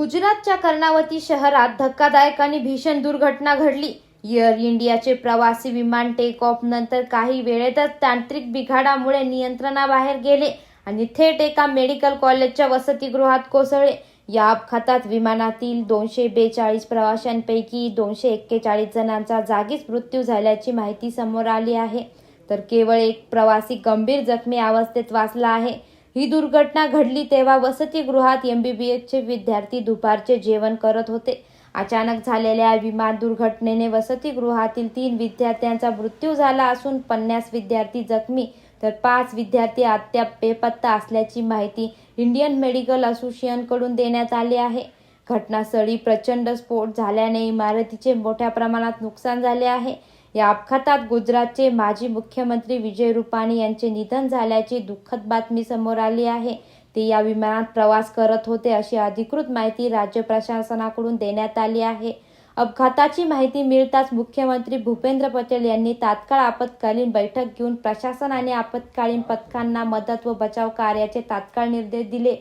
गुजरातच्या कर्णावती शहरात धक्कादायक आणि भीषण दुर्घटना घडली. एअर इंडियाचे प्रवासी विमान टेक ऑफ नंतर काही वेळेतच तांत्रिक बिघाडामुळे नियंत्रणाबाहेर गेले आणि थेट एका मेडिकल कॉलेजच्या वसतिगृहात कोसळले. या अपघातात विमानातील दोनशे बेचाळीस प्रवाशांपैकी दोनशे एक्केचाळीस जणांचा जागीच मृत्यू झाल्याची माहिती समोर आली आहे. तर केवळ एक प्रवासी गंभीर जखमी अवस्थेत वाचला आहे. ही दुर्घटना घडली तेव्हा वसतिगृहात एमबीबीएसचे विद्यार्थी दुपारचे जेवण करत होते. अचानक झालेल्या विमान दुर्घटनेने वसतिगृहातील तीन विद्यार्थ्यांचा मृत्यू झाला असून पन्नास विद्यार्थी जखमी तर पाच विद्यार्थी अद्याप बेपत्ता असल्याची माहिती इंडियन मेडिकल असोसिएशनकडून देण्यात आली आहे. घटनास्थळी प्रचंड स्फोट झाल्याने इमारतीचे मोठ्या प्रमाणात नुकसान झाले आहे. या अपघातात गुजरातचे माजी मुख्यमंत्री विजय रुपाणी यांचे निधन झाल्याची दुःखद बातमी समोर आली आहे. ते या विमानात प्रवास करत होते अशी अधिकृत माहिती राज्य प्रशासनाकडून देण्यात आली आहे. अपघाताची माहिती मिळताच मुख्यमंत्री भूपेंद्र पटेल यांनी तात्काळ आपत्कालीन बैठक घेऊन प्रशासन आणि आपत्कालीन पथकांना मदत व बचाव कार्याचे तात्काळ निर्देश दिले.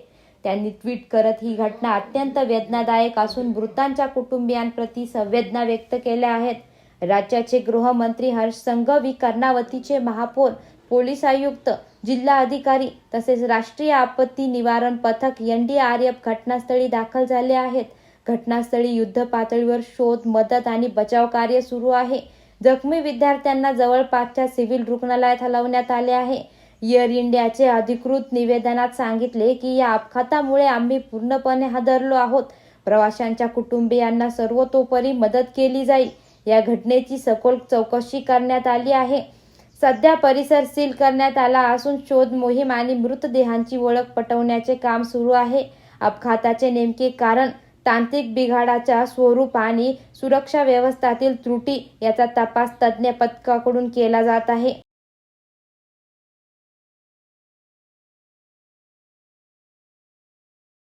त्यांनी ट्विट करत ही घटना अत्यंत वेदनादायक असून मृतांच्या कुटुंबियांप्रती संवेदना व्यक्त केल्या आहेत. राज्याचे गृहमंत्री हर्ष संघवी कर्णावतीचे महापौर पोलीस आयुक्त जिल्हा अधिकारी तसेच राष्ट्रीय आपत्ती निवारण पथक एनडीआरएफ घटनास्थळी दाखल झाले आहेत. घटनास्थळी युद्ध पातळीवर शोध मदत आणि बचाव कार्य सुरू आहे. जखमी विद्यार्थ्यांना जवळपासच्या सिव्हिल रुग्णालयात हलवण्यात आले आहे. एअर इंडियाचे अधिकृत निवेदनात सांगितले की या अपघातामुळे आम्ही पूर्णपणे हादरलो आहोत. प्रवाशांच्या कुटुंबियांना सर्वतोपरी मदत केली जाईल. या घटनेची सखोल चौकशी करण्यात आली आहे. सध्या परिसर सील करण्यात आला असून शोध मोहीम आणि मृतदेहांची ओळख पटवण्याचे काम सुरू आहे. अपघाताचे नेमके कारण तांत्रिक बिघाडाच्या स्वरूप आणि सुरक्षा व्यवस्थातील त्रुटी याचा तपास तज्ज्ञ पथकाकडून केला जात आहे.